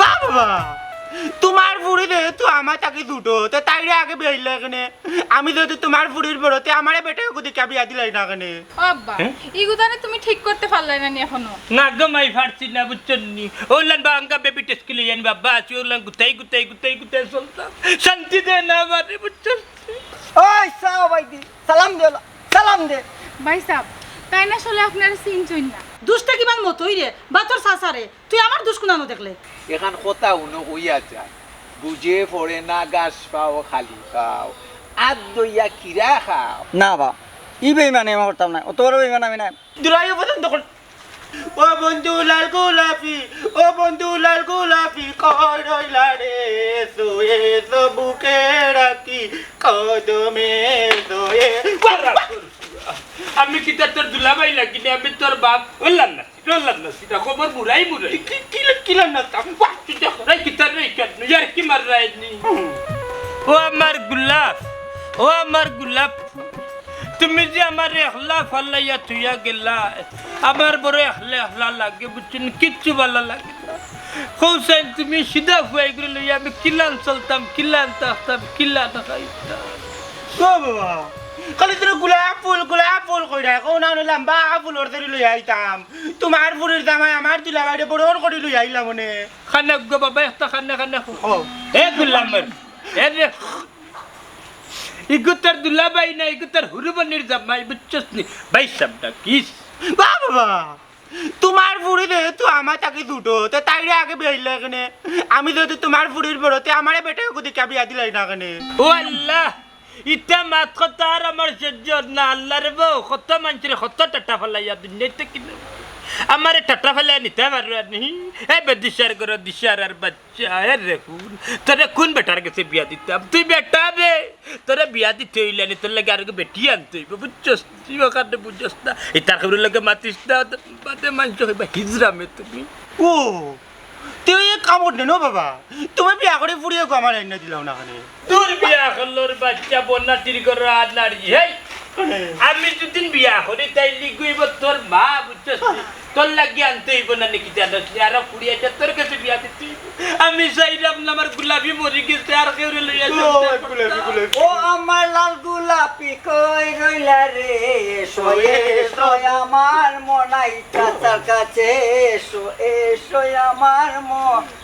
বাবা তোমার বুড়ি যেহেতু আমার তাকে দুটো তো তাইরে আগে বেরলে এখানে আমি যেহেতু তোমার বুড়ির বড়তে আমারে বেটে দিকে বিয়া দিলাই না এখানে আব্বা ইগুদানে তুমি ঠিক করতে পারলে না নি এখনও। না গমাই ফাড়ছি না বুঝছেন ওলান বাঙ্গা বেবি টেস্ট কে লিয়ে বাবা আছি ওলান গুতাই গুতাই গুতাই গুতাই চলতাম। শান্তি দে না আমারে বুঝছেন ওই সাও বাইদি সালাম দে সালাম দে। ভাই সাহেব তাই না আসলে আপনার সিন চুন না? দুষ্টা কিমান মতই রে বা তোর সাসারে তুই আমার দুষ কুনানো দেখলে? এখান কথা উনো হইয়া যায় বুঝে পড়ে না গাছ পাও খালি পাও আর দইয়া কিরা খাও? না বা ই বেইমানে আমি করতাম না অত বড় বেইমান আমি না দুলাই পছন্দ কর ও বন্ধু লাল গোলাপি ও বন্ধু লাল গোলাপি কই রইলা রে সোয়ে সো বুকে রাখি কদমে সোয়ে আমি কি তোর দুলাভাই লাগি না আমি তোর বাপ। ওলান না ওলান না সেটা খবর মুরাই মুরাই কি কি কিলাম না তাম বাহ দেখো। রাই কি তার রাই কাট ইয়ার কি মার রাই নি? ও আমার গোলাপ ও আমার গোলাপ তুমি যে আমার এহলা ফালাইয়া তুইয়া গেলা আমার বড় এহলা এহলা লাগে বুঝছেন কিচ্ছু ভালো লাগে হোসেন তুমি সিধা ফুয়াই করে লইয়া আমি কিলান চলতাম কিলান থাকতাম কিলান খাইতাম ও বাবা। খালি তোর গোলাপ ফুল গোলাপ ফুল কই রাখো না হলে লম্বা ফুলর ধরে লই আইতাম। তোমার ফুলের দামাই আমার তুলা বাইরে বড় করে লই আইলাম মনে। খানা গো বাবা একটা খানা খানা ও এ গুলামর এ রে ইগুতার দুলাবাই না ইগুতার হুরুবনির জামাই বুঝছস নি ভাই সাবটা কিস বাবা তোমার বুড়ি যেহেতু আমার তাকে দুটো তো তাইরে আগে বেরলে এখানে আমি যেহেতু তোমার বুড়ির বড়তে আমারে বেটে দিকে বিয়া দিলাই না এখানে ও আল্লাহ! ইটা মাত কথা আর আমার সহ্য না আল্লাহ রে বউ, কত মানুষের কত টাটা ফেলাইয়া দুনিয়াতে কিনা আমার টাটা ফেলাই নিতে পারবে নি? এ বেদিশার করো দিশার আর বাচ্চা, এ রে কোন তোরে কোন বেটার কাছে বিয়া দিতাম? তুই বেটা বে। তোরে বিয়া দিতে হইলে নি, তোর লাগে আর বেটি আনতে হইব, বুঝছস? তুই ওখানে বুঝছস না। ইতার খবরের লাগে মাতিস না বাদে মানুষ হইবা হিজরামে তুমি। ও তুই এক কামড় নেন বাবা। তুমি বিয়া করে পুড়িয়ে আমার এনে দিলাম না খানে। তোর বিয়া করলোর বাচ্চা বন্যা তিরি করো আর নাড়ি হেই। আমি দুদিন বিয়া করি তাই লিগুইব তোর মা বুঝছস তোর লাগি আনতে হইব না নাকি জানাস আর কুড়ি হাজার তোর কাছে বিয়া দিতে আমি চাইলাম না আমার গোলাপি মরি গেছে আর কেউ লইয়া ও, আমার লাল গোলাপি কই রইলা রে? এসো এসো। আমার মনাই চাচার কাছে এসো এসো আমার মনাই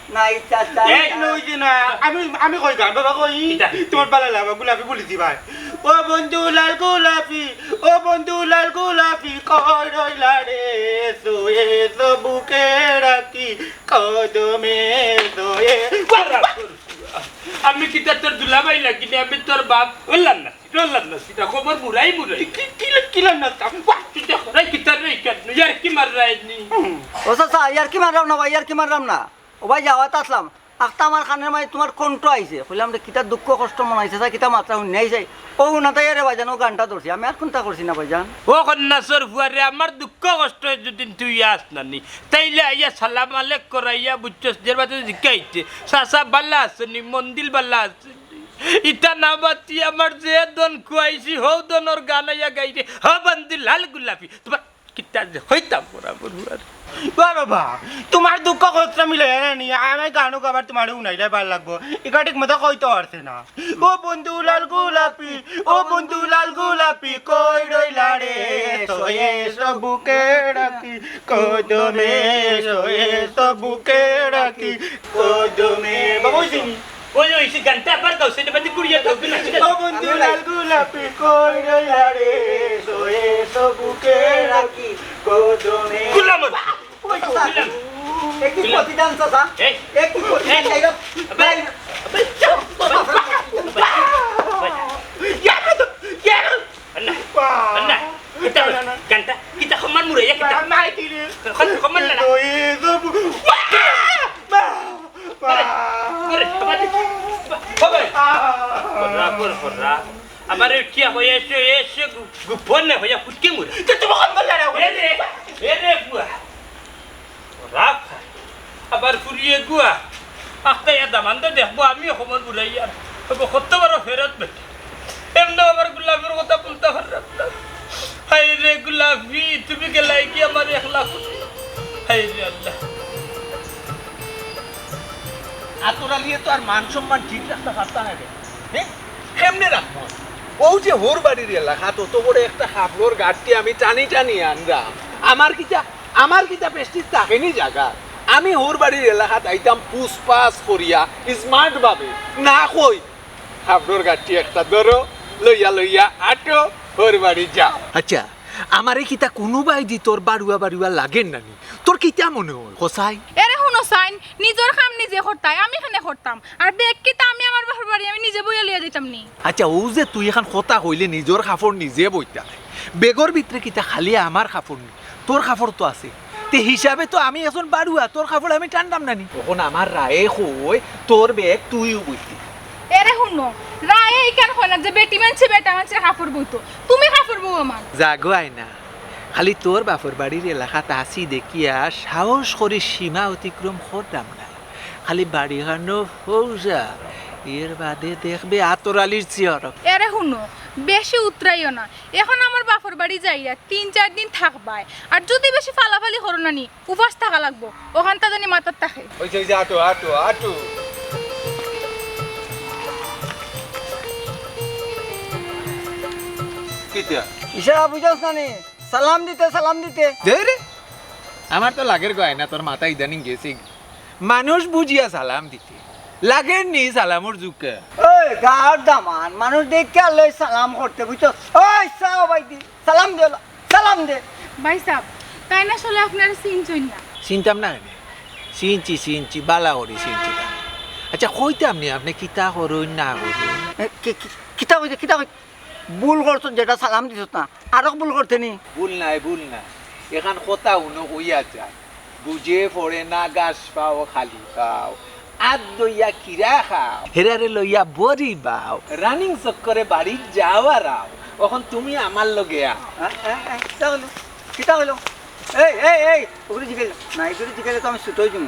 আমি আমি কই গান বাবা কই? তোমার বালা লাগা গোলাপি বলি দিবাই ও বন্ধু লাল গোলাপি ও বন্ধু লাল গোলাপি কই রইলা রে? সোয়ে সো বুকে রাখি। কদমে সোয়ে আমি কি তোর দুলাভাই লাগি না? আমি তোর বাপ। বললাম না বললাম না সেটা খবর মুরাই মুরাই কি কি কিলাম না বাহ তুই দেখো। রাই কি তার রাই কাট ইয়ার কি মার রাই নি? ও চাচা ইয়ার কি মারলাম না ভাই? ইয়ার কি মারলাম না? ও ভাই যাওয়াত আসলাম। আখতা আমার খানের মাঝে তোমার কণ্ঠ আইছে কইলাম রে কিতা দুঃখ, কষ্ট মনাইছে যা কিতা মাত্রা শুনে আইছে ও উনাতাই রে ভাইজান ও গানটা ধরছি আমি আর কোনটা করছি না ভাইজান? ও কন্যাসর ফুয়ারে আমার দুঃখ, কষ্ট যদি তুই আস নানি। তাইলে আইয়া সালাম আলেক করাইয়া বুঝছস যে বাতে জিকাইতে সাসা বাল্লা আসনি মন্দির বাল্লা আসনি ইটা না। বাতি আমার যে দন খুয়াইছি হৌ দনর গান আইয়া গাইরে হ বন্দি লাল গোলাপি। তোমার কিতা হইতাম বরাবর বাহ বাবা তোমার দুঃখ কষ্ট মিলে নি আমি গানও গাবার তোমার উনাইলে ভালো লাগবো। এটা মতো কইতে পারছে না। ও বন্ধু লাল গোলাপি, ও বন্ধু লাল গোলাপি, কই রইলা রে? সোয়ে সবুকে রাখি কদমে সোয়ে সবুকে রাখি কদমে বাবা সিনি ওই প্রতিদান চাচা প্রতিদান ganta. Kita keman murah ya kita. Kan keman lah keman. আমার উঠিয়া হয়ে এসে এসে গুপন না ফুটকে মুরে তো তুমি কোন বললা না এরে এরে বুয়া রাখ আবার ফুরিয়ে গুয়া আস্তে দামান তো দেখব আমি সময় বুড়াই আর কত বড় ফেরত বেটে এমনি আমার গোলাপের কথা বলতে পারলাম হাই রে গোলাপি তুমি গেলাই কি আমার একলা হাই রে আল্লাহ আতরালিয়ে তো মান সম্মান ঠিক রাখতে পারতা না রে হ্যাঁ ও যে হোর বাড়ির এলাকা তত বড় একটা খাবলোর গাড়টি আমি টানি টানি আনলাম আমার কিটা আমার কিটা পেস্টিস থাকেনি জায়গা আমি হোর বাড়ির এলাকাত আইতাম পুষ্পাস করিয়া স্মার্ট ভাবে। না কই খাবলোর গাড়টি একটা ধরো লইয়া লইয়া আটো হোর বাড়ি যা। আচ্ছা আমারে কিতা কোনোবাই দি তোর বাড়ুয়া বাড়ুয়া লাগেন নানি? তোর কিতা মনে হল? সঁচাই এরে শুনো সাইন নিজের কাম নিজে করতাই আমি এখানে করতাম আর বেগ কিতা আমি আমার বাপের বাড়ি আমি নিজে বইয়া লিয়া দিতাম নি। আচ্ছা ও যে তুই এখন কথা কইলে নিজের কাপড় নিজে বইতা বেগর ভিতরে কিতা খালি আমার কাপড় নি? তোর কাপড় তো আছে। তে হিসাবে তো আমি এখন বাড়ুয়া তোর কাপড় আমি টানতাম নানি। তখন আমার রায়ে কই তোর বেগ তুইও বইতি এরে শুনো রায় এই কেন হয় না যে বেটি মানছে বেটা মানছে কাপড় বইতো তুমি কাপড় বউ আমার জাগো আয়না খালি তোর বাপর বাড়ির এলাকাত আসি দেখিয়া সাহস করে সীমা অতিক্রম করতাম না খালি বাড়ি হানো ফৌজা এর বাদে দেখবে আতরালির চিয়র এরে শুনো বেশি উতরাইও না। এখন আমার বাপর বাড়ি যাইয়া তিন চার দিন থাকবাই আর যদি বেশি ফালাফালি করো না নি উপাস থাকা লাগবো। ওখানটা জানি মাথার থাকে ওই যে আটো আটো আটো। কিতা ইশারা বুঝাস না সালাম দিতে সালাম দিতে। রে। আমার তো লাগের গয় না তোর মাথা ইদানিং গেছে। মানুষ বুঝিয়া সালাম দিতে। লাগের নি সালামর যুগকে ওই গাঁর দামান মানুষ দেখে লই সালাম করতে বুঝছ? ওই সাও ভাই দি সালাম দে সালাম দে। ভাই সাহ তাই না আসলে আপনার সিন চই না? চিনতাম না চিনছি চিনছি বালা করি চিনছি না। আচ্ছা কইতাম নি আপনি কিতা করুন না করুন? কি- কি- কিতা কইতে কিতা কই ভুল করছ যেটা সালাম দিছ না। আরও ভুল করতে নি ভুল নাই ভুল নাই। এখান কথা উনো হইয়া যায় বুঝে পড়ে না গাছ পাও খালি খাও আর দইয়া কিরা খাও হেরারে লইয়া বড়ি বাও। রানিং চক্করে বাড়ি যাওয়া রাও। এখন তুমি আমার লগে আও। হ্যাঁ, হ্যাঁ, হ্যাঁ, কিতা কইলো এই এই এই ওগুলো জিগাইল না এগুলো জিগাইলে তো আমি ছুটোই দিম।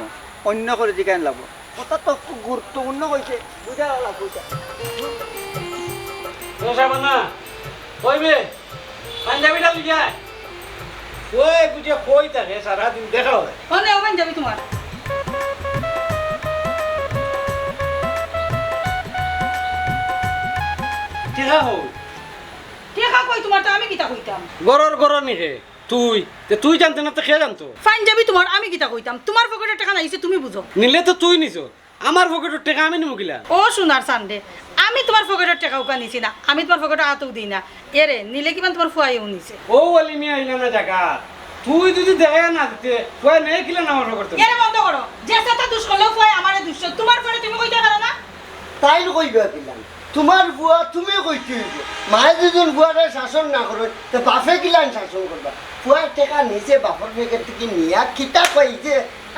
অন্য করে জিগাইন লাগবো কথা তো খুব গুরুত্বপূর্ণ হয়েছে বুঝা লাগবো বুঝা। কইবে পাঞ্জাবিটা লিখায় ওই বুঝে কই থাকে সারাদিন দেখা হয়। ওখানে যাবি তোমার। টিকা হও টেকা কই তোমার তো আমি কিতা কইতাম? গরর গরর নিহে তুই তে তুই জানতে না তো জানতো? ফাইন যাবি তোমার আমি কিতা কইতাম? তোমার পকেটে টাকা নাইছে তুমি বুঝো। নিলে তো তুই নিছ। আমার পকেটের টাকা আমি নিমু কিলা? ও সোনার সানডে আমি তোমার পকেটের টাকা উকা নিছি না আমি তোমার পকেটে হাতও দিই না। এরে নিলে কিমান তোমার ফুয়াইও নিছে? ও আইলাম না জায়গা তুই যদি দেখা না দিতে নেই কিলা না আমার এরে বন্ধ করো যে সাথে দুষ করলেও ফুয়াই আমারে দুষ্ট তোমার পরে তুমি কইতে পারো না? তাই কইবা দিলাম তোমার বুয়া তুমি কইতে হইব। মায়ে দুজন বুয়ারে শাসন না করো তো বাপে কিলান শাসন করবা? বুয়ার টেকা নিজে বাপর পেকের থেকে নিয়া খিতা কই যে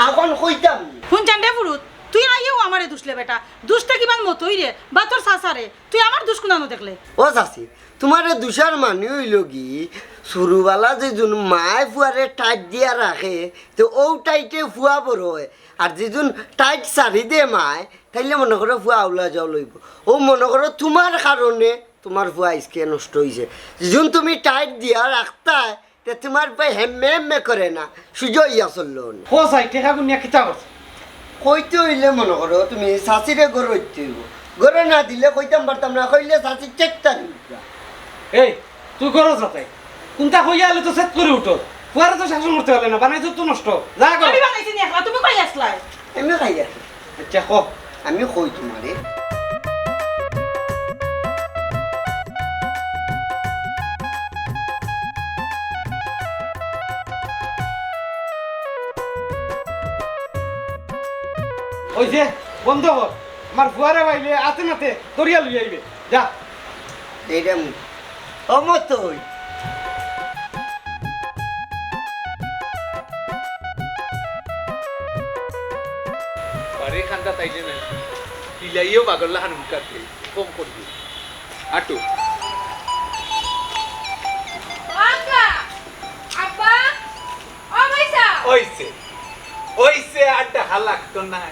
এখন কইতাম। নি। শুন চান্ডে ফুরুত? তুই আইও আমারে দুষলে বেটা। দুষটা কিমান মতই রে? বা তোর সাসারে? তুই আমার দুষ কুনানো দেখলে? ও চাচি তোমার দুষার মানে হইল কি? সরুবালা যে যোন মায় ফুয়ারে টাইট দিয়া রাখে তো ও টাইটে ফুয়া বড় হয়। আর যেজন টাইট চারি দে মায় তাইলে মনে করো ফুয়া আউলা যাও লইব। ও মনে করো তোমার কারণে তোমার ফুয়া আজকে নষ্ট হয়েছে যেজন তুমি টাইট দিয়া রাখতা তে তোমার পায়ে হেম্মে হেম্মে করে না। সুযোগ ইয়া চলল ও সাই টাকা গুনিয়া কিতা করছে? কইতে হইলে মনে করো তুমি চাচিরে গড় হইতে হইব। গড়ে না দিলে কইতাম পারতাম না কইলে চেকটা দিবা। এই তুই করো যাতে কোনটা হইয়া এলে তো সেট করে উঠো। ফুয়ারে তো শাসন করতে হলে না বানাইছো তো নষ্ট। যা কর আমি বানাইছি নি একলা তুমি কই আসলাই? আমি খাই আছি আচ্ছা ক। আমি কই তোমারে? ওই যে বন্ধ কর আমার ফুয়ারে বাইলে আতে নাতে দরিয়া লই আইবে। যা। এইটা অমত হই। বাড়ি খান্দা তাইলে না। ইলাইও বাগল্লা খান উনকাতে কম করবি আটো আব্বা আব্বা ও ভাই সাহ ওইছে ওইছে আর দেখা লাগতো না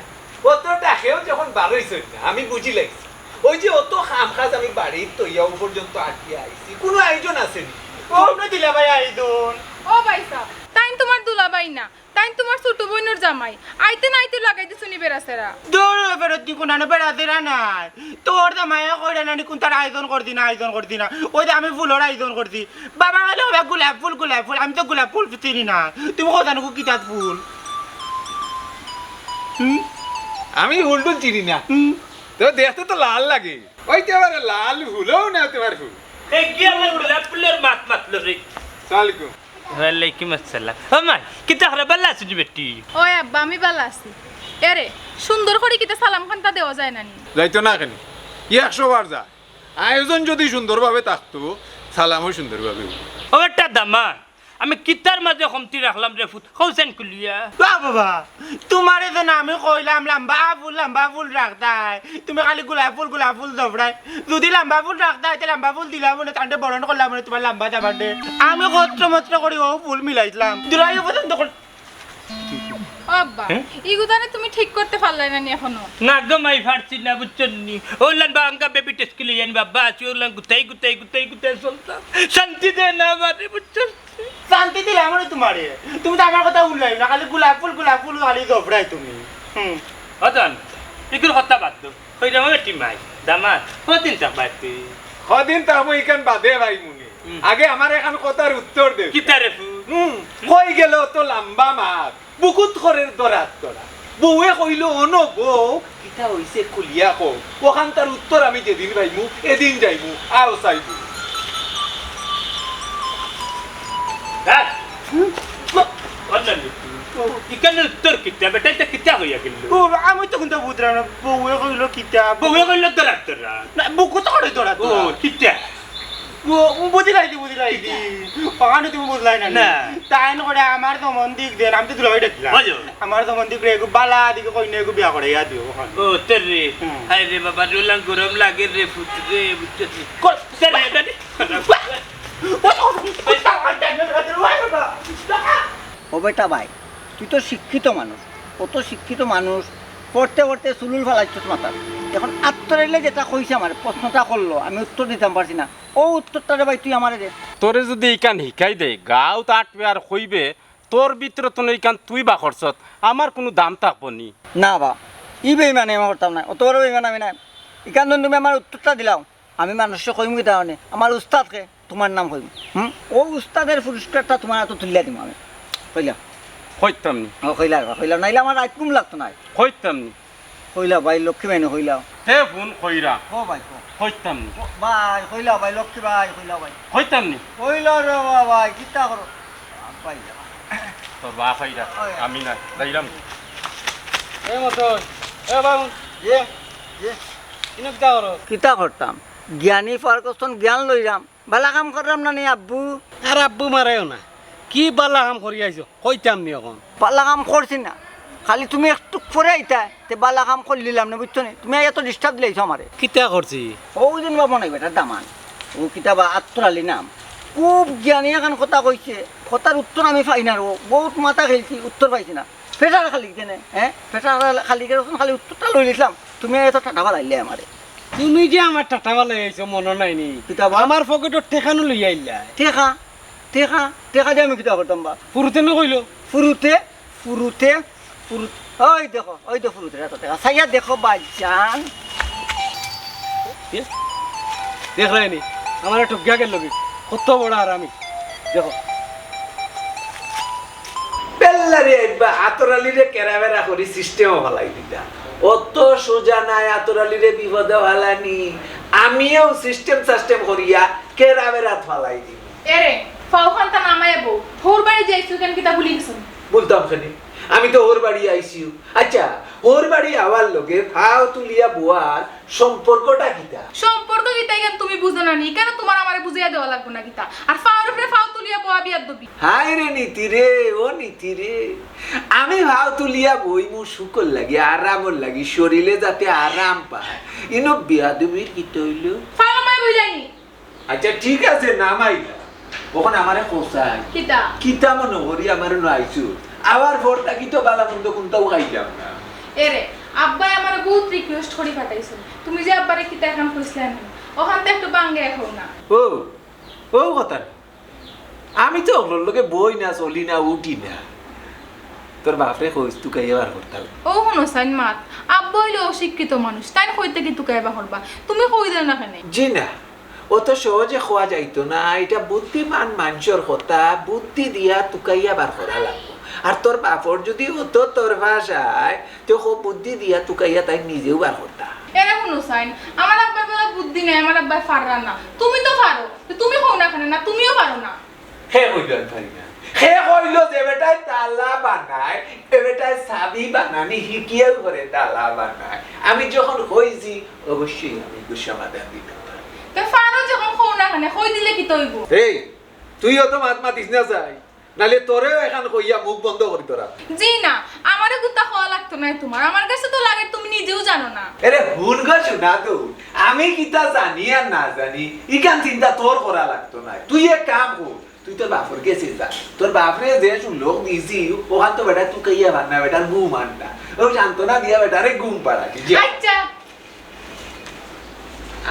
অত ডাকেও যখন বারোইছ না আমি বুঝি লাগছি ওই যে অত খাম খাজ আমি বাড়ির তৈয়াও পর্যন্ত আটকে আইছি কোনো আয়োজন আছে নি ও দিলা ভাই আইদুন ও ভাই সাহ তাই তোমার দুলাবাই না তাই তোমার ছোট বোনের জামাই। আইতে নাইতে লাগাইতে শুনি বেড়াছেরা। দৌড় ফেরত দি কোনানো বেড়াতে না নাই? তোর মায়া কইরা নানি কোন তার আয়োজন করতি না আয়োজন করতি না। ওই যে আমি ফুলের আয়োজন করছি। বাবা গেলে হবে গোলাপ ফুল গোলাপ ফুল। আমি তো গোলাপ ফুল চিনি না। তুমি কোথা নাকু কিতাব ফুল? হুম? আমি হুলটুল চিনি না। হুম? তো দেখতে তো লাল লাগে। ওই তো লাল হুলও না তোমার ফুল। এই কি আমার গোলাপ ফুলের মাত মাতলো রে। সালামালাইকুম ওয়ালাইকুম আসসালাম ও মা কিতা হরে বাল্লা আছিস বেটি ওই আব্বা আমি বাল্লা আছি এরে সুন্দর করে কিতা সালাম খানটা দেওয়া যায় নানি যাইতো না কেন ই একশো বার যা আয়োজন যদি সুন্দরভাবে থাকতো সালামও সুন্দরভাবে। ও একটা দামা আমি কিতার মাঝে কমতি রাখলাম রে ফুট। কৌছেন কুলিয়া। বা বাবা তোমারে তো না আমি কইলাম লাম্বা ফুল লাম্বা ফুল রাখতাই তুমি খালি গোলাপ ফুল গোলাপ ফুল দবড়াই যদি লাম্বা ফুল রাখতাই তাহলে লাম্বা ফুল দিলাম মনে তান্ডে বরণ করলাম মনে তোমার লম্বা দে। আমি কত্র মত্র করি ও ফুল মিলাইছিলাম দুলাই পর্যন্ত কর- আব্বা ইগুদানে তুমি ঠিক করতে পারলে নানি এখনও। না গমাই ফাড়ছি না বুঝছেন নি। ওলান বাঙ্গা বেবি টেস্ট কিলে জানি বাবা আছি ওলান গুতাই গুতাই গুতাই গুতাই চলতাম। শান্তি দেয় না আমারে বুঝছেন শান্তি দিলাম তোমারে। তুমি তো আমার কথা উল্লাই না খালি গোলাপ ফুল গোলাপ ফুল খালি দৌড়াই তুমি। হুম। অদন এগুলো কথা বাদ দো। ওই রকম একটি মাই দামাত। কদিন তা বাড়তে কদিন তো আমি এখান বাদে ভাই মুনি। আগে আমার এখন কথার উত্তর দে কিতারে ফু? হুম। কই গেল তো লম্বা মাছ? বুকুত করে দরাত দরা বউয়ে কইল অন বউ কিতা হইছে খুলিয়া কো। ওখান তার উত্তর আমি যেদিন পাইমু এদিন যাইমু আও চাইবু দাদ অদন ইকানে উত্তর কিতা? বেটা এটা কিতা হইয়া গেল? ও আমি তো কিন্তু বুঝলাম না বউয়ে কইলো কিতাব বউয়ে কইল দরাত দরা না বুকু তো করে দৌড়া ও কিতা? বুঝলাই দি বুঝলাই দি ওখানে তুমি বুঝলাই না না। তাই না করে আমার তো মন দিক দেন আমি তো দুলাই দেখলাম বুঝো। আমার তো মন দিক রে বালা দিকে কই নেগু বিয়া করে ইয়া দিও ওখানে ও তেরে হুম। রে বাবা রোলান গরম লাগে রে ফুট রে বুঝছিস কর তেরে এটা নি ও বেটা ভাই তুই তো শিক্ষিত মানুষ কত শিক্ষিত মানুষ পড়তে পড়তে চুলুল ফেলাইছ মাথার এখন আত্মরাইলে যেটা কইছে আমার প্রশ্নটা করল আমি উত্তর দিতাম পারছি না। ও উত্তরটা ভাই তুই আমারে দে। তোরে যদি এইখান শিকাই দে গাও তাটবে আর কইবে তোর ভিতরে তো এইখান তুই বা খরচত আমার কোনো দাম থাকব নি। না বা ই বেইমানে আমি করতাম না অত বড় বেইমান আমি নাই। ইকান তুমি আমার উত্তরটা দিলাম আমি মানুষকে কইম কি তাহলে আমার উস্তাদকে তোমার নাম কইম হুম? ও উস্তাদের পুরস্কারটা তোমার হাতে তুলিয়া দিম আমি। কইলাম কইতাম নি ও কইলা কইলাম নাইলে আমার রাত কুম লাগতো না কইতাম নি কইলা ভাই লক্ষ্মী বাইনে কইলাও হে ফোন কইরা ও ভাই কো কইতাম নি ভাই কইলা ভাই লক্ষ্মী ভাই কইলা ভাই কইতাম নি কইলা রে ভাই কিতা করো ভাই তোর বাপ আইরা আমি না যাইলাম এ মতো এ বাবু এ এ কিতা করতাম জ্ঞানী পার করতাম জ্ঞান লইরাম ভালা কাম করলাম না নি আব্বু আর আব্বু মারেও না কি বালা কাম করি আইছো কইতাম নি এখন বালা কাম করছি না। খালি তুমি একটু পরে আইতা তে বালা কাম করে নিলাম না বুঝছ নি? তুমি এত ডিস্টার্ব দিলাইছো আমারে কিতা করছি ও দিন বাবা নাই বেটা দামান। ও কিতাবা আত্মরালি নাম। খুব জ্ঞানী এখন কথা কইছে কথার উত্তর আমি পাই না ও বহুত মাথা খেলছি উত্তর পাইছি না। ফেটার খালি কেনে হ্যাঁ ফেটার খালি কেন খালি উত্তরটা লই লিখলাম তুমি এত ঠাটা ভালাইলে আমারে তুমি যে আমার টাটা বালা আইছো মনে নাই নি? কিতাবা আমার পকেটত ঠেকানো লই আইলা টেকা টেকা টেকা দিয়ে আমি কিতা করতাম বা। পুরুতে নকইলো ফুরুতে ফুরুতে ফুরু ওই দেখো ওই তো ফুরুতে এত টেকা সাইয়া দেখো বাজান দেখলাই নি আমার একটু গ্যাগের লবি। কত বড় আর আমি দেখো। পেল্লারে আইবা আতরালিরে কেরাবেরা করি সিস্টেমও ভালাই দিতা অত সোজা নাই আতরালিরে বিপদে ভালানি আমিও সিস্টেম সিস্টেম করিয়া কেরাবেরা ফালাই দিই এরে ফাউ খানটা নামায় বউ হোর বাড়ি যাইছো কেন কিতা ভুলি গেছো বলতাম খানি। আমি তো ওর বাড়ি আইসিউ আচ্ছা ওর বাড়ি আওয়ার লগে ফাও তুলিয়া বুয়ার সম্পর্কটা কিতা? সম্পর্ক কিতা কেন তুমি বুঝো না নি? কেন তোমার আমারে বুঝাইয়া দেওয়া লাগবে না কিতা? আর ফাউর উপরে ফাউ তুলিয়া বয়া বিয়ার দবি। হাই রে নীতি রে ও নীতি রে। আমি ভাও তুলিয়া বই মু শুকর লাগি আরামর লাগি শরীরে যাতে আরাম পায়। ইনো বিয়া দেবীর কি তৈল ফাউ আমায় বুঝাইনি আচ্ছা ঠিক আছে নামাইলা ওখানে আমারে কোসাই কিতা? কিতা মনে করি আমার নাইছু আবার ভোরটা কি তো বালা মন্দ কোনটাও খাইলাম না। এরে আব্বাই আমার বহুত রিকোয়েস্ট করে পাঠাইছিল তুমি যে আব্বারে কিতা এখন কইছিলা না ওখান থেকে একটু বাঙ্গে এখন না। ও ও কথা আমি তো ওগুলোর লোকে বই না চলি না উঠি না। তোর বাপরে কইস তুই কাইয়া বার করতাল ও শুনো সাইন মাত আব্বা হইলে অশিক্ষিত মানুষ তাই কইতে কি তুকাইবা করবা তুমি কই দেও না কেন জি না। অত সহজে খোয়া যাইতো না এটা বুদ্ধিমান মানুষের কথা বুদ্ধি দিয়া তুকাইয়া বার করা লাগবো। আর তোর বাপর যদি অত তোর ভাষায় তো বুদ্ধি দিয়া তুকাইয়া তাই নিজেও বার করতা এরা শুনো আমার আব্বার বেলা বুদ্ধি নাই আমার আব্বাই ফাররা না তুমি তো পারো তুমি কও না কেন না তুমিও পারো না। হে কইল পারি না। হে কইল যে বেটায় তালা বানায় এ বেটায় চাবি বানানি শিকিয়েও করে তালা বানায় আমি যখন হয়েছি অবশ্যই আমি সমাধান দিতে না কেন কই দিলে কি তৈব এই তুইও তো মাত মাতিস না যাই। নালে তোরেও এখন কইয়া মুখ বন্ধ করি তোরা জি না আমারও গুত্তা খাওয়া লাগতো না তোমার আমার কাছে তো লাগে তুমি নিজেও জানো না। এরে হুন গো শোনা তো। আমি কিতা জানি আর না জানি ইকান চিন্তা তোর করা লাগতো না তুই এক কাম কর তুই তোর বাপর গেছে যা। তোর বাপরে যে লোক দিছি ওখান তো বেটা তুই কাইয়া ভান্না বেটার ঘুম আননা ও সান্ত্বনা দিয়া বেটারে ঘুম পাড়াছি যে। আচ্ছা।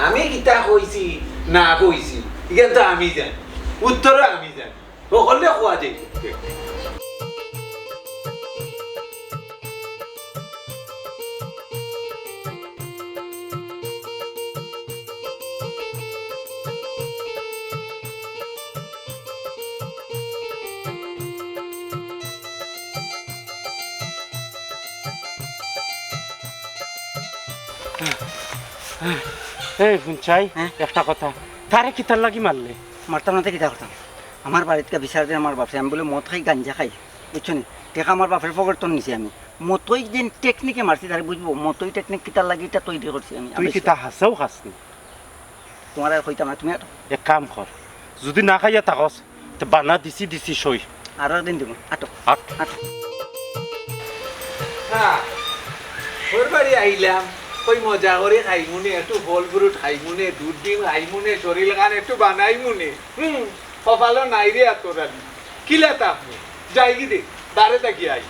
আমি কিতা কইছি না কইছি। এখান তো আমি জানি। উত্তরও আমি জানি। ও হলে খোয়া যাই এই শুনছাই হ্যাঁ? একটা কথা। তারে কিতার লাগি মারলে? মারতাম না কিতা করতাম আমার বাড়িতে বিচার দিয়ে আমার বাপরে আমি বলে মদ খাই গাঞ্জা খাই। বুঝছ নি টেকা আমার বাপের পকেট তো নিছি আমি। মতই যে টেকনিকে মারছি তারে বুঝব মতই টেকনিক কিতার লাগি এটা তৈরি করছি আমি। তুই আমি কিতা হাসাও খাসনি তোমার আর কইতাম না তুমি আর এক কাম কর যদি না খাইয়া থাকস তো বানা দিছি দিছি সই আরও একদিন দিব আটো। আট। আটো। হ্যাঁ ওর বাড়ি আইলাম ওই মজা করে খাইমুনে একটু ফল ফ্রুট খাইমুনে দুধ ডিম খাইমুনে শরীর গান একটু বানাইমুনে হুম কপালও নাই রে এত রানি কিলা তাপ যাই কি দে দাঁড়ে তাকি আই।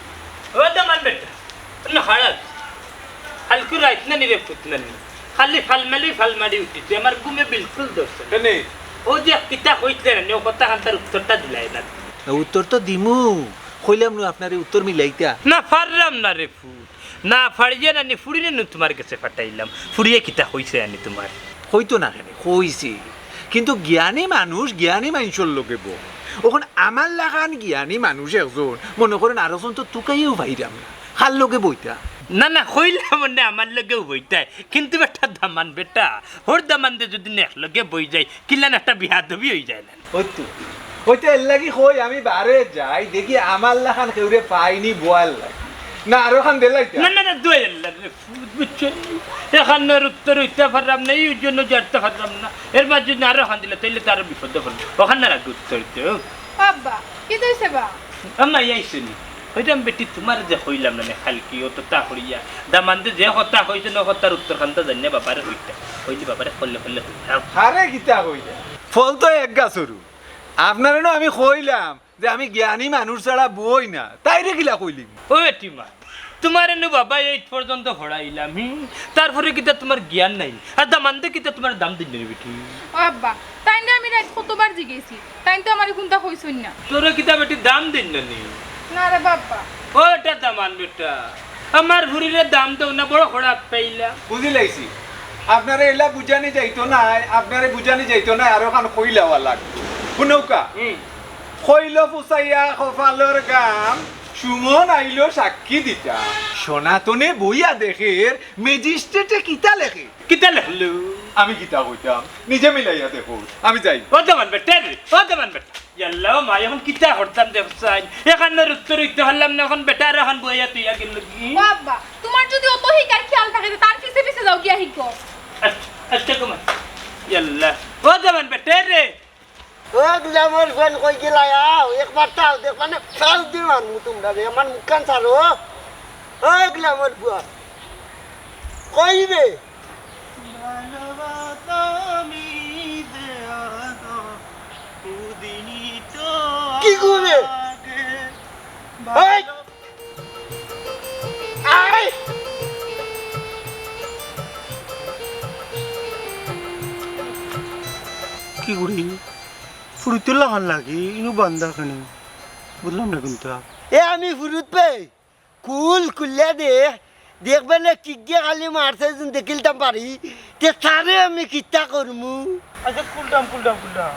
ও দামান বেটা না হারাত হালকু রাইত না নিরে ফুট না খালি ফালমালি ফালমারি উঠিছে আমার ঘুমে বিলকুল না। কেনে? ও যে কিতা কইতে না ও কথা খান্তার উত্তরটা দিলাই না। উত্তর তো দিমু। কইলাম নু আপনারে উত্তর মিলাইতা। না পারলাম না রে ফুট। না ফাড়িয়ে না নি ফুড়িয়ে নু তোমার কাছে ফাটাইলাম। ফুড়িয়ে কিতা হইছে আনি তোমার? হইতো না কেন কইছে কিন্তু জ্ঞানী মানুষ জ্ঞানী মানুষের লোকে বো ওখানে আমার লাগান জ্ঞানী মানুষ একজন মনে করেন আরও তো তুকাইও ভাইরাম না খার লোকে বইতা? না না কইলাম মানে আমার লগেও বইতাই কিন্তু বেটা দামান বেটা হোর দামান দে যদি নেক লগে বই যায় কিলান একটা বিহা দবি হয়ে যায় না। হইতো হইতে এর লাগি কই আমি বারে যাই দেখি আমার লাখান কেউরে পাইনি বোয়াল লাগে না আরও খান দেলাইতা না না না দুই বুঝছ? এখানের উত্তর হইতে পারলাম না এই জন্য জানতে পারলাম না। এর মাঝে যদি আরও খান দিলে তাইলে তার বিপদে পড়ল ওখানে আগে উত্তর দিতে আব্বা কি দইছে বা? আমার আইসনি ওইটা বেটি তোমার যে হইলাম না খালকি ও তো তা হইয়া যে কথা হইছে না কথার উত্তর খানটা জানি বাবারে হইতে। হইলে বাবারে করলে করলে হইতাম আরে গীতা কইলা ফল তো এক গাছরু আপনারে না আমি কইলাম যে আমি জ্ঞানী মানুষ ছাড়া বই না। তাইরে কিলা কইলি? ও এটিমা তোমার এনে বাবা এইট পর্যন্ত পড়াইলাম হুম তারপরে কিতা তোমার জ্ঞান নাই? আর দামানতে কিতা তোমার দাম দিন বেটি? ও আব্বা তাই না আমি রাত কতবার জিগেছি তাই তো আমার কোনটা কইছই না। তোর কিতা বেটি দাম দিন না? নি না রে বাবা ও এটা দামান বেটা। আমার ভুরিরে দাম দেও না বড় খরাপ পাইলা। বুঝি লাইছি। আপনারে এলা বুঝানি যাইতো না আপনারে বুঝানি যাইতো না আরও খান কইলাওয়া লাগতো শুনৌকা? হুম। খৈল ফুসাইয়া কপালর গাম সুমন আইলো সাক্ষী দিতা। সনাতনে বইয়া দেখের ম্যাজিস্ট্রেটে কিতা লেখে? কিতা লেখলু আমি কিতা কইতাম নিজে মিলাইয়া দেখো আমি যাই। ও দামান বেটা ও দামান বেটা। ইয়াল্লা মা এখন কিতা করতাম দেখছাই এখানের উত্তর হইতে পারলাম না এখন বেটা আর এখন বইয়া তুই আগে লগি। ও আব্বা তোমার যদি অত হিকার খেয়াল থাকে তার পিছে পিছে যাও গিয়া হিকো আচ্ছা কুমার ইয়াল্লা ও দামান বেটা রে ও গ্লামর ফ্যান কই গেলা, আও, একবার তাও দেখ মানে ফাল দিমান মু তোমরা রে, আমার মুখান ছাড়ো। ও গ্লামর বুয়া। কই রে? কি করে এই! আই কি করি ফুরিতে লাগান লাগে ইনু বান্ধা খানি। বুঝলাম না কিন্তু এ আমি ফুরুত পে কুল কুলিয়া দে দেখবে না কি গিয়ে খালি মারছে যেন দেখিলতাম পারি। তে তারে আমি কিতা করমু? আচ্ছা কুলটাম কুলটাম কুলটাম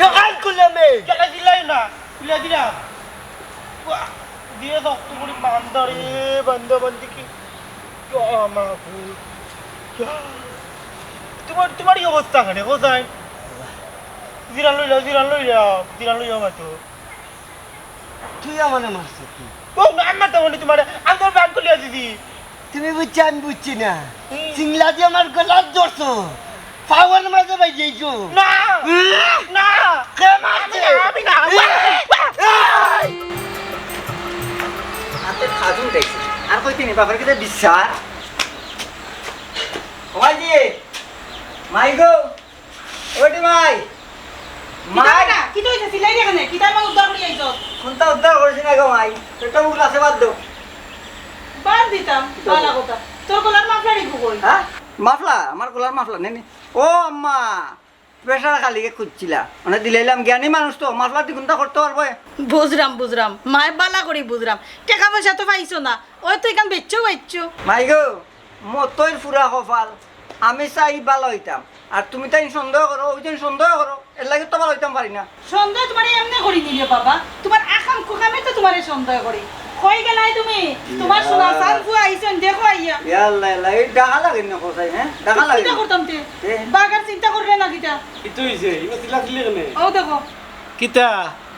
সকাল কুলামে কেলা দিলাই না কুলিয়া দিলাম দিয়ে শক্ত করে বান্দারে বান্দা বান্দি কি? মা তোমার তোমার অবস্থা খানে কোথায়? জিরান লই যাও জিরান লই যাও জিরান লই যাও মাতো তুই আমার মারছে তুই ও আমার তো মনে তোমার আমি তোর ব্যাগ খুলিয়া দিদি তুমি বুঝছি আমি বুঝছি না। চিংলা দিয়ে আমার গলার ধরছো পাওয়ার মাঝে ভাই যাইছো। না না। কে মারছে? আমি না হাতে খাজুন দেখছি। আর কই তিনি বাবার কিতে বিশ্বাস ওমাই দিয়ে। মাই গো ওটি মাই। মাই কি তো হইছে সিলাই এখানে কি তার মানে উদ্ধার করি আইছ? কোনটা উদ্ধার করেছি না গো মাই? পেটটা মুখ আছে বাদ দাও বাদ দিতাম বালা কথা তোর গলার মাফলারি কই হ্যাঁ মাফলা? আমার গোলার মাফলা নেনি ও আম্মা। প্রেশার খালিকে খুঁজছিলা। মানে দিলাইলাম জ্ঞানী মানুষ তো মাফলা দ্বিগুণটা করতে পারব বুঝরাম বুঝরাম মায় বালা করি বুঝরাম টাকা পয়সা তো পাইছো না? ওই তো এখান বেচছো বেচছো মাই গো ফুরা আমি চাই ভালো হইতাম আর তুমি তাই সন্দেহ করো ওই দিন সন্দেহ করো এর লাগে তো ভালো হইতাম পারি না। সন্দেহ তোমার এমনি করি নিলে বাবা। তোমার আকাম কুকামে তো তোমার সন্দেহ করি। কই গেলাই তুমি? তোমার সোনা সান ফুয়া আইছেন দেখো আইয়া। ইয়াল্লা ইয়াল্লা এই ডাকা লাগে না কোথায় হ্যাঁ ডাকা লাগে চিন্তা করতাম তে। বাগার চিন্তা করবে না কিটা কিতো হইছে? ইমা তিলা দিলে কেনে? ও দেখো। কিতা?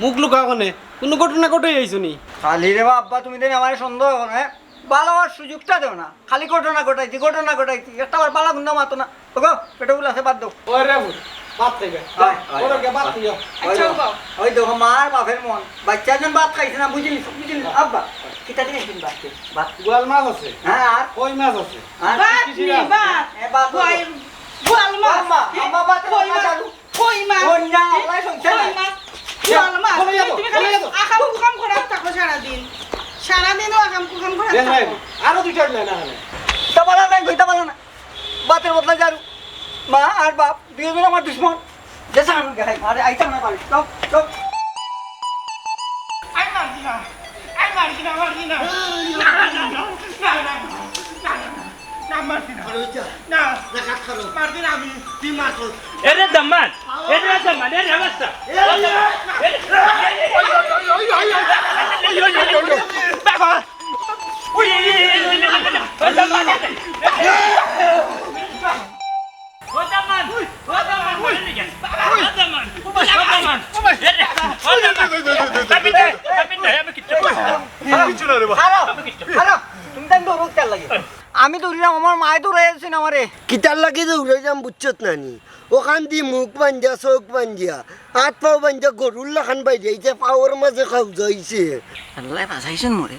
মুখ লুকা কনে? কোনো ঘটনা ঘটে আইছো নি? খালি রে আব্বা তুমি দিন আমার সন্দেহ হ্যাঁ? ভালো হওয়ার সুযোগটা দেও না। খালি ঘটনা ঘটাইছি ঘটনা ঘটাইছি একটা বার বালা গুন্ডা মাতো না। ওগো পেটে গুলো আছে বাদ দাও। হয়, হয়। ওরে কে বাত দিও ওই আচ্ছা, দেখো, বাবা। ওই দেখো মার বাপের মন। বাচ্চা জন ভাত খাইছে না বুঝলি বুঝলি আব্বা। কিতা দিন একদিন ভাত ভাত গোয়াল মাছ আছে। হ্যাঁ আর? কই মাছ আছে? আর নি এ গোয়াল মাছ। আম্মা, আম্মা বাত করো, কই মাছ? মাছ আলু। কই মাছ? ওই না, আল্লাহ শুনছে না। কই মাছ গোয়াল মাছ। বলে যাব, তুমি খালি বলে যাব। আকাম কুকাম করে থাকো আকাম কুকাম করে থাকো আরও দুইটা না এখানে তা বলা নাই কইতা বলা না। বাতের বদলা যারু মা আর বাপ বিএবির আমার দুশ্মন দেশা আমার গাই আরে আইতাম না বাড়ি চপ চপ আই মারছি না আই মারছি না মারছি না এরে দম্মান এরে দম্মান এরে অবস্থা আমি দৌড়িলাম আমার মায় দৌড়াই আছে না আমারে। কিতার লাগে দৌড়ে যাম বুঝছত নানি। ওখান দি মুখ বাঞ্জা চোখ বাঞ্জা হাত পাও বাঞ্জা গরুর লাখান বাইরে এই যে পাওয়ার মাঝে খাও যাইছে। আল্লাহ বাঁচাইছেন মরে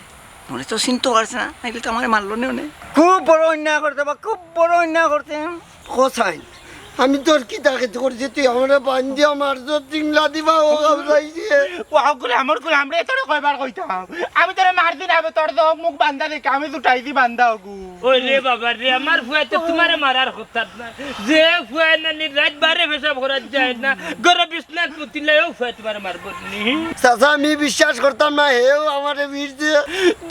মরে তো চিন্তা করছে না নাইলে তো আমার মারলো নে খুব বড় অন্যায় করতে বা খুব বড় অন্যায় করতে কোথায় আমি তোর কি তাকে করছি? তুই আমার বাঞ্জা মারছ চিংলা দিবা ও যাইছে ওয়াও করে আমার করে আমরা তোরে কয়বার কইতাম? আমি তোরে মারছি না আমি তোর তো মুখ বান্ধা দেখে আমি দুটাইছি বান্ধা ওগু ওই রে বাবা রে আমার ফুয়া তো তোমার মারার কথা না। যে ফুয়া না নি রাত বারে করার যায় না। গরে বিছনাত ফুয়া তোমার মারব নি। চাচা আমি বিশ্বাস করতাম না হেও আমারে বীরছে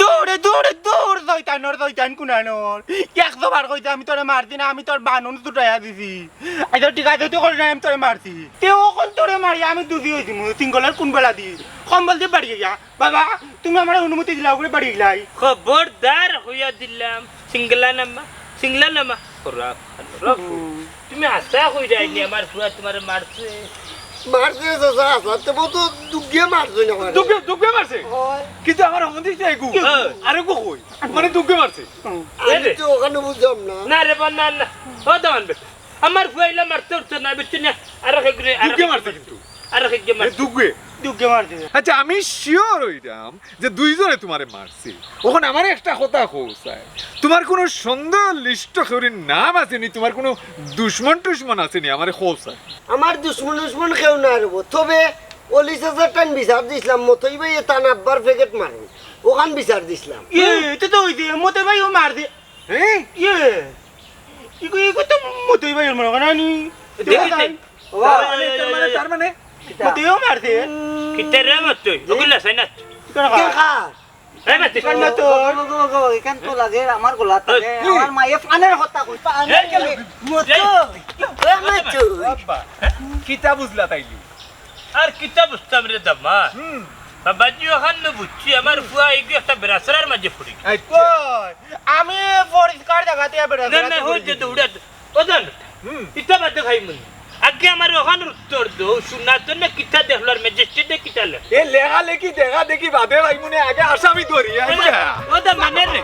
দৌড়ে দৌড়ে দৌড় দইতানোর দইতান কুনানোর। একশো বার কইতে আমি তোরে মারছি না আমি তোর বানুন দুটাইয়া দিছি। আই তো ঠিক আছে করে আমি তোরে মারছি। তেও কোন তোরে মারি আমি দুধি হয়েছি মু সিঙ্গলের কোন বেলা দি? কম্বল দিয়ে বাড়ি গিয়া। বাবা তুমি আমার অনুমতি দিলা করে বাড়ি গেলাই। খবরদার হইয়া দিলাম। সিংলা নামা সিংলা নামা রাখ রাখ তুমি আশা কই যাইনি আমার ফুয়া তোমার মারছে। মারছে চাচা আসাতে তো দুগিয়ে মারছে না আমারে। দুগে দুগে মারছে? কিন্তু আমার হমন্দি চাই গু। আরে গো কই? মানে দুগে মারছে। আমি তো ওখানে বুঝলাম না। না রে না না। ও দামান বে আমার ফুয়াইলা মারতে উঠছে না বেশি না আর হেগরে আর দুগে মারছে কিন্তু আর এ মারছে দুগে দুঃখে মারছে আচ্ছা আমি শিওর হইলাম যে দুইজনে তোমারে মারছি ওখন আমার একটা কথা কৌসায় তোমার কোনো সুন্দর লিষ্ট খেউরির নাম আসেনি তোমার কোনো দুশমন দুশ্মন টুশ্মন আসেনি আমারে কৌসায় আমার দুশ্মন দুশ্মন কেউ না রব তবে অলিশ হাজার টান বিচার দিছিলাম মতই ভাই তান আব্বার প্যাকেট মারেন ওখান বিচার দিছিলাম ইয়ে তো তো হইছে মতে ভাই ও মারছে হ্যাঁ ইয়ে 이거 이거 또 못해 이거 얼마나 가나니? 대기 와, 얼마나 잘만해? 못해요 말세. 그때 레마트 누굴라 사이나? 그가 가. 레마트 사이나 또. 그거 그거 이건 또 라게 আমার গোলা তো আমার মা এ পানের হতা কই পানের কেলে মত রেমাত কিতা বুঝলা তাইলি আর কিতা বুঝতাম রে দামা হুম বাবাজি ওখানে বুঝছি আমার ফুয়া এই একটা বেরাসরার মাঝে ফুড়ি আচ্ছা। আমি পরিষ্কার জায়গাতে বেরোতে না না হই যে দৌড়া ওজন ইটা বাদ খাই মুই আগে আমার ওখানে উত্তর দো শুনা তো না কিতা দেখলার ম্যাজেস্টি দে কিতা লে এ লেখা লেখি দেখা দেখি বাদে ভাই মনে আগে আসামি ধরি মানে